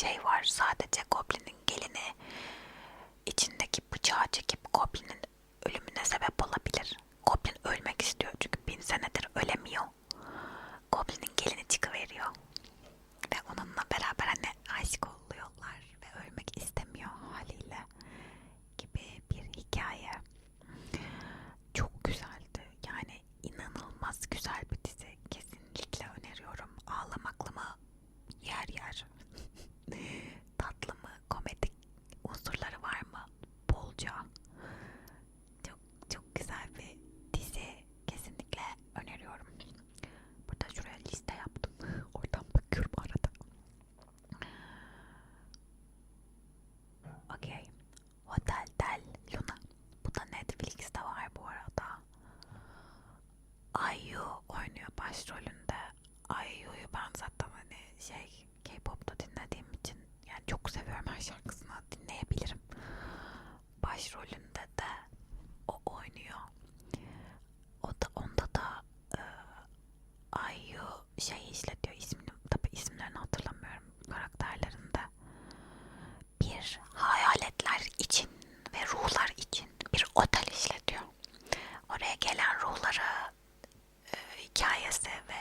şey var. Sadece Goblin'in gelini içindeki bıçağı çekip Goblin'in şey K-pop'ta dinlediğim için yani çok seviyorum her şarkısını dinleyebilirim. Başrolünde de o oynuyor. O da onda da e, Ayu şey işletiyor ismini tabi isimlerini hatırlamıyorum karakterlerinde. Bir hayaletler için ve ruhlar için bir otel işletiyor. Oraya gelen ruhları e, hikayesi ve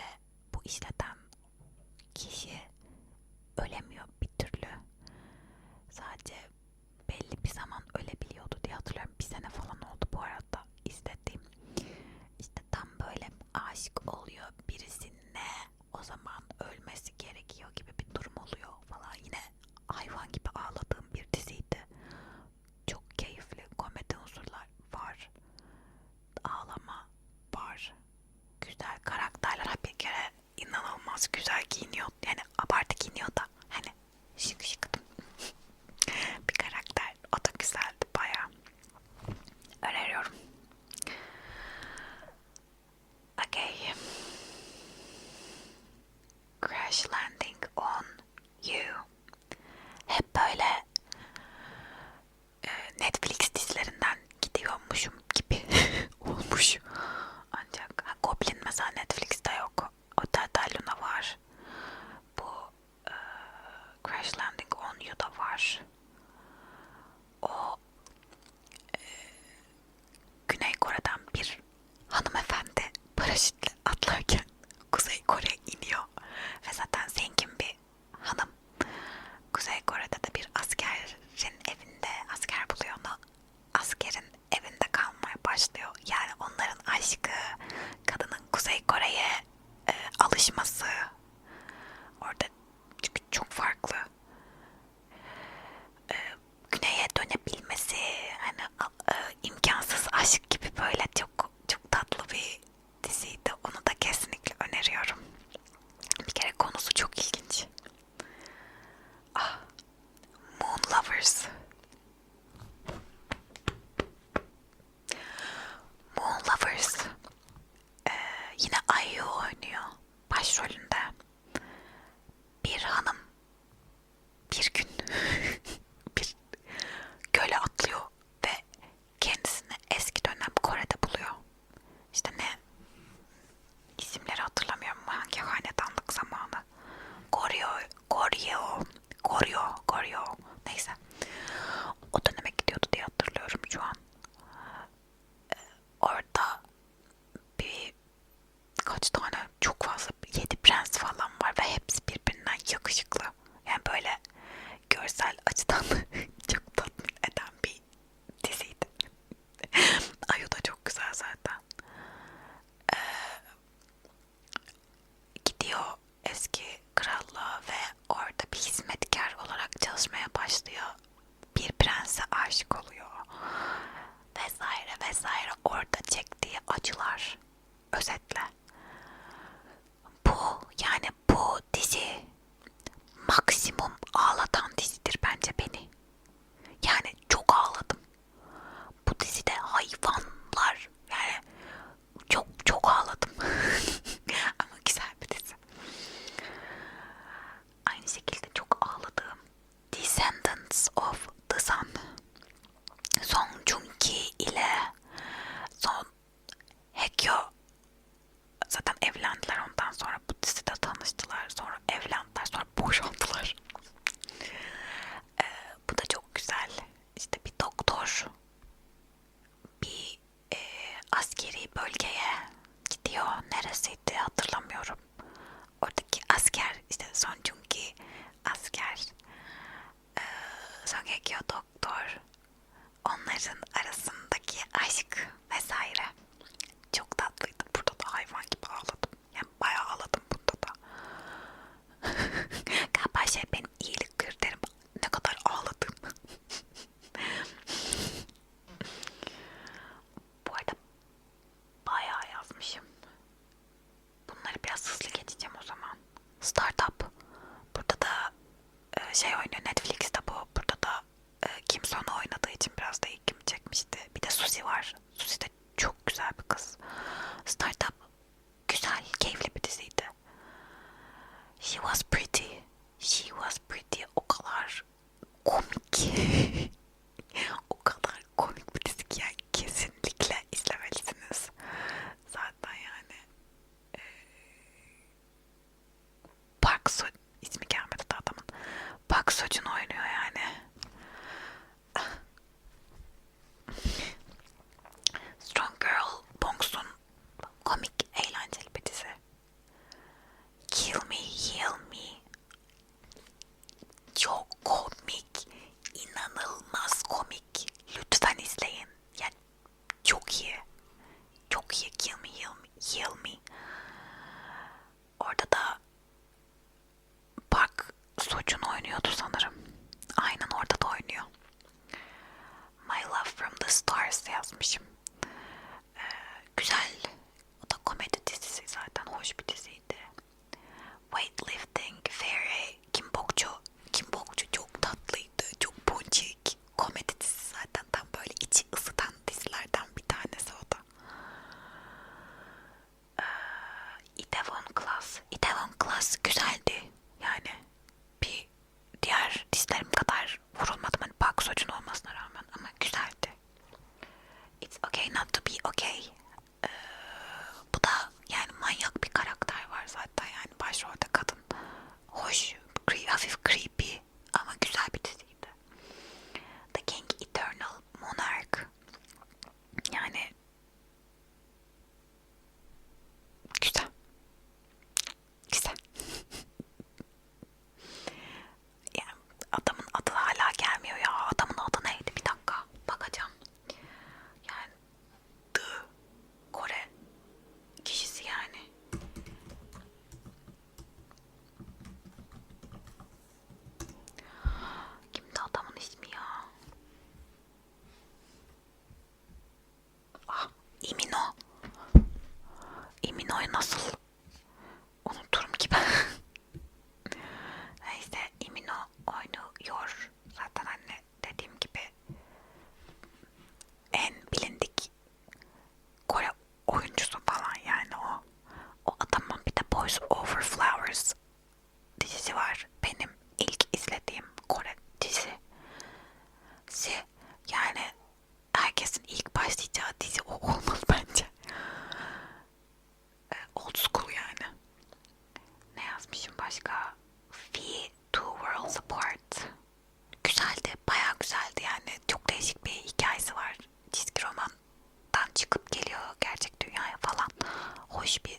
просьбе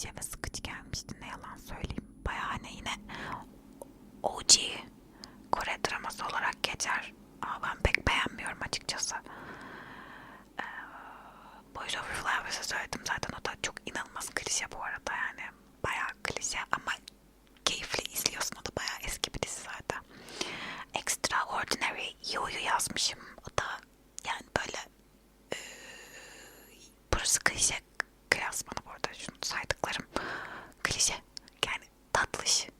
klişe ve sıkıcı gelmişti ne yalan söyleyeyim. Bayağı hani yine OG Kore draması olarak geçer. Ama ben pek beğenmiyorum açıkçası. Ee, Boys of Flowers'ı söyledim zaten o da çok inanılmaz klişe bu arada. случилось.